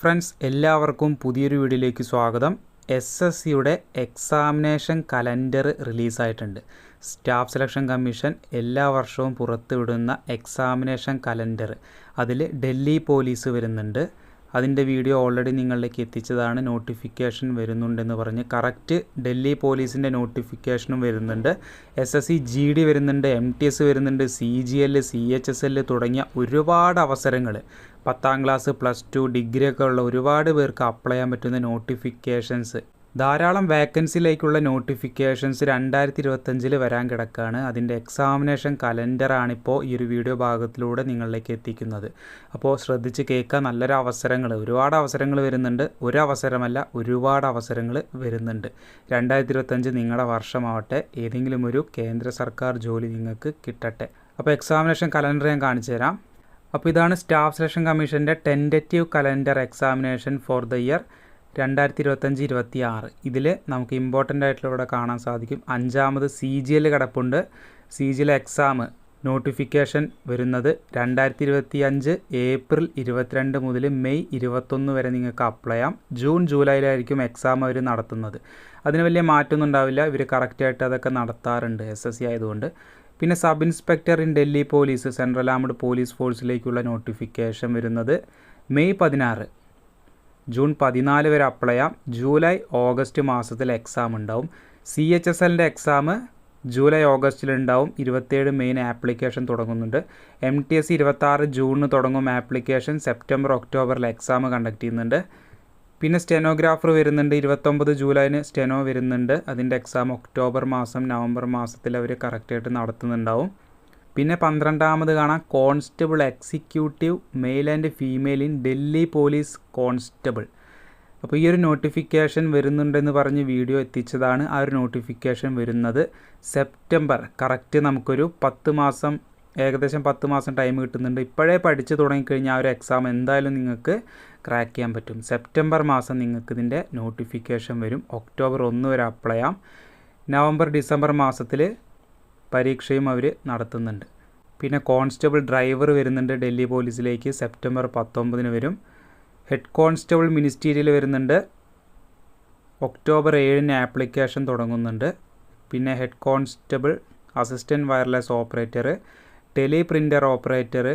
Friends എല്ലാവർക്കും പുതിയൊരു വീഡിയോയിലേക്ക് സ്വാഗതം. എസ് എസ് സിയുടെ എക്സാമിനേഷൻ കലണ്ടർ റിലീസായിട്ടുണ്ട്. സ്റ്റാഫ് സെലക്ഷൻ കമ്മീഷൻ എല്ലാ വർഷവും പുറത്തുവിടുന്ന എക്സാമിനേഷൻ കലണ്ടർ. അതിൽ ഡൽഹി പോലീസ് വരുന്നുണ്ട്. അതിന്റെ വീഡിയോ ഓൾറെഡി നിങ്ങളിലേക്ക് എത്തിച്ചതാണ്. നോട്ടിഫിക്കേഷൻ വരുന്നുണ്ടെന്ന് പറഞ്ഞ് കറക്റ്റ് ഡൽഹി പോലീസിന്റെ നോട്ടിഫിക്കേഷനും വരുന്നുണ്ട്. S S C G D വരുന്നുണ്ട് എം ടി എസ് വരുന്നുണ്ട് C G L C H S L തുടങ്ങിയ ഒരുപാട് അവസരങ്ങൾ. പത്താം ക്ലാസ് പ്ലസ് ടു ഡിഗ്രി ഒക്കെ ഉള്ള ഒരുപാട് പേർക്ക് അപ്ലൈ ചെയ്യാൻ പറ്റുന്ന നോട്ടിഫിക്കേഷൻസ്. ധാരാളം വേക്കൻസിയിലേക്കുള്ള നോട്ടിഫിക്കേഷൻസ് രണ്ടായിരത്തി ഇരുപത്തഞ്ചിൽ വരാൻ കിടക്കുകയാണ് അതിന്റെ എക്സാമിനേഷൻ കലണ്ടറാണിപ്പോൾ ഈ ഒരു വീഡിയോ ഭാഗത്തിലൂടെ നിങ്ങളിലേക്ക് എത്തിക്കുന്നത്. അപ്പോൾ ശ്രദ്ധിച്ച് കേൾക്കുക നല്ലൊരു അവസരങ്ങൾ ഒരുപാട് അവസരങ്ങൾ വരുന്നുണ്ട്. ഒരു അവസരമല്ല ഒരുപാട് അവസരങ്ങൾ വരുന്നുണ്ട്. രണ്ടായിരത്തി ഇരുപത്തഞ്ച് നിങ്ങളുടെ വർഷമാവട്ടെ. ഏതെങ്കിലും ഒരു കേന്ദ്ര സർക്കാർ ജോലി നിങ്ങൾക്ക് കിട്ടട്ടെ. അപ്പോൾ എക്സാമിനേഷൻ കലണ്ടർ ഞാൻ കാണിച്ചു തരാം. അപ്പോൾ ഇതാണ് സ്റ്റാഫ് സെലക്ഷൻ കമ്മീഷന്റെ tentative calendar examination for the year രണ്ടായിരത്തി ഇരുപത്തഞ്ച് ഇരുപത്തി ആറ് ഇതിൽ നമുക്ക് ഇമ്പോർട്ടന്റ് ആയിട്ടുള്ള ഇവിടെ കാണാൻ സാധിക്കും. അഞ്ചാമത് സി ജി എൽ കിടപ്പുണ്ട്. C G L exam notification വരുന്നത് രണ്ടായിരത്തി ഇരുപത്തി അഞ്ച് ഏപ്രിൽ ഇരുപത്തിരണ്ട് മുതൽ മെയ് ഇരുപത്തൊന്ന് വരെ നിങ്ങൾക്ക് അപ്ലൈ ചെയ്യാം. ജൂൺ ജൂലൈയിലായിരിക്കും എക്സാം അവർ നടത്തുന്നത്. അതിന് വലിയ മാറ്റമൊന്നും ഉണ്ടാവില്ല. ഇവർ കറക്റ്റായിട്ട് അതൊക്കെ നടത്താറുണ്ട് എസ് എസ് സി ആയതുകൊണ്ട്. പിന്നെ sub inspector in Delhi police central armed police ഫോഴ്സിലേക്കുള്ള notification വരുന്നത് മെയ് പതിനാറ്. ജൂൺ പതിനാല് വരെ അപ്ലൈ ചെയ്യാം. ജൂലൈ ഓഗസ്റ്റ് മാസത്തിൽ എക്സാം ഉണ്ടാവും. സി എച്ച് എസ് എല്ലിന്റെ എക്സാം ജൂലൈ ഓഗസ്റ്റിലുണ്ടാവും ഇരുപത്തേഴ് മെയിൻ ആപ്ലിക്കേഷൻ തുടങ്ങുന്നുണ്ട്. എം ടി എസ് ഇരുപത്താറ് ജൂണിന് തുടങ്ങും ആപ്ലിക്കേഷൻ സെപ്റ്റംബർ ഒക്ടോബറിൽ എക്സാം കണ്ടക്ട് ചെയ്യുന്നുണ്ട്. പിന്നെ സ്റ്റെനോഗ്രാഫർ വരുന്നുണ്ട്. ഇരുപത്തൊമ്പത് ജൂലൈന് സ്റ്റെനോ വരുന്നുണ്ട്. അതിന്റെ എക്സാം ഒക്ടോബർ മാസം നവംബർ മാസത്തിൽ അവർ കറക്റ്റായിട്ട് നടത്തുന്നുണ്ടാവും. പിന്നെ പന്ത്രണ്ടാമത് കാണാം. Constable executive male and female in Delhi police constable. അപ്പോൾ ഈ ഒരു നോട്ടിഫിക്കേഷൻ വരുന്നുണ്ടെന്ന് പറഞ്ഞ് വീഡിയോ എത്തിച്ചതാണ് ആ ഒരു നോട്ടിഫിക്കേഷൻ വരുന്നത്. സെപ്റ്റംബർ കറക്റ്റ് നമുക്കൊരു പത്ത് മാസം ഏകദേശം പത്ത് മാസം ടൈം കിട്ടുന്നുണ്ട്. ഇപ്പോഴേ പഠിച്ചു തുടങ്ങിക്കഴിഞ്ഞാൽ ആ ഒരു എക്സാം എന്തായാലും നിങ്ങൾക്ക് ക്രാക്ക് ചെയ്യാൻ പറ്റും. സെപ്റ്റംബർ മാസം നിങ്ങൾക്ക് ഇതിന്റെ നോട്ടിഫിക്കേഷൻ വരും. ഒക്ടോബർ ഒന്ന് വരെ അപ്ലൈ ചെയ്യാം. നവംബർ ഡിസംബർ മാസത്തിൽ പരീക്ഷയും അവർ നടത്തുന്നുണ്ട്. പിന്നെ കോൺസ്റ്റബിൾ ഡ്രൈവർ വരുന്നുണ്ട് ഡൽഹി പോലീസിലേക്ക്. സെപ്റ്റംബർ പത്തൊമ്പതിന് വരും. ഹെഡ് കോൺസ്റ്റബിൾ മിനിസ്റ്റീരിയൽ വരുന്നുണ്ട്. ഒക്ടോബർ ഏഴിന് ആപ്ലിക്കേഷൻ തുടങ്ങുന്നുണ്ട്. പിന്നെ head constable assistant wireless operator teleprinter operator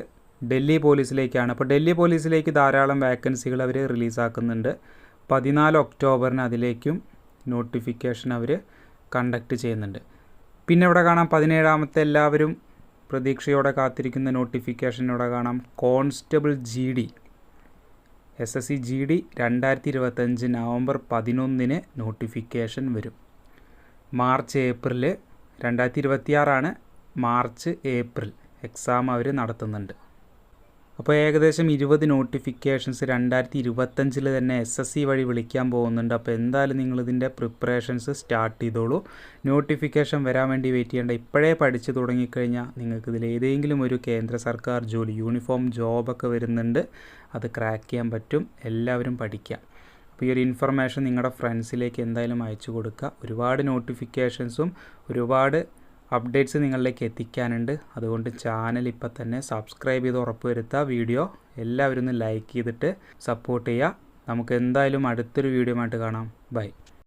Delhi പോലീസിലേക്കാണ്. അപ്പോൾ ഡൽഹി പോലീസിലേക്ക് ധാരാളം വാക്കൻസികൾ അവർ റിലീസാക്കുന്നുണ്ട്. പതിനാല് ഒക്ടോബറിന് അതിലേക്കും നോട്ടിഫിക്കേഷൻ അവർ കണ്ടക്ട് ചെയ്യുന്നുണ്ട്. പിന്നെ ഇവിടെ കാണാം പതിനേഴാമത്തെ എല്ലാവരും പ്രതീക്ഷയോടെ കാത്തിരിക്കുന്ന നോട്ടിഫിക്കേഷൻ ഇവിടെ കാണാം. Constable G D S S C G D രണ്ടായിരത്തി ഇരുപത്തഞ്ച് നവംബർ പതിനൊന്നിന് നോട്ടിഫിക്കേഷൻ വരും. മാർച്ച് ഏപ്രിൽ രണ്ടായിരത്തി ഇരുപത്തിയാറാണ് മാർച്ച് ഏപ്രിൽ എക്സാം അവർ നടത്തുന്നുണ്ട്. അപ്പോൾ ഏകദേശം ഇരുപത് നോട്ടിഫിക്കേഷൻസ് രണ്ടായിരത്തി ഇരുപത്തഞ്ചിൽ തന്നെ എസ് എസ് സി വഴി വിളിക്കാൻ പോകുന്നുണ്ട്. അപ്പോൾ എന്തായാലും നിങ്ങൾ ഇതിന്റെ പ്രിപ്പറേഷൻസ് സ്റ്റാർട്ട് ചെയ്തോളൂ. നോട്ടിഫിക്കേഷൻ വരാൻ വേണ്ടി വെയിറ്റ് ചെയ്യേണ്ട. ഇപ്പോഴേ പഠിച്ചു തുടങ്ങിക്കഴിഞ്ഞാൽ നിങ്ങൾക്ക് ഇതിൽ ഏതെങ്കിലും ഒരു കേന്ദ്ര സർക്കാർ ജോലി യൂണിഫോം ജോബൊക്കെ വരുന്നുണ്ട്. അത് ക്രാക്ക് ചെയ്യാൻ പറ്റും. എല്ലാവരും പഠിക്കാം. അപ്പോൾ ഈ ഒരു ഇൻഫർമേഷൻ നിങ്ങളുടെ ഫ്രണ്ട്സിലേക്ക് എന്തായാലും അയച്ചു കൊടുക്കുക ഒരുപാട് നോട്ടിഫിക്കേഷൻസും ഒരുപാട് അപ്ഡേറ്റ്സ് നിങ്ങളിലേക്ക് എത്തിക്കാനുണ്ട്. അതുകൊണ്ട് ചാനൽ ഇപ്പം തന്നെ സബ്സ്ക്രൈബ് ചെയ്ത് ഉറപ്പുവരുത്തുക. വീഡിയോ എല്ലാവരും ഒന്ന് ലൈക്ക് ചെയ്തിട്ട് സപ്പോർട്ട് ചെയ്യുക. നമുക്ക് എന്തായാലും അടുത്തൊരു വീഡിയോ ആയിട്ട് കാണാം. ബൈ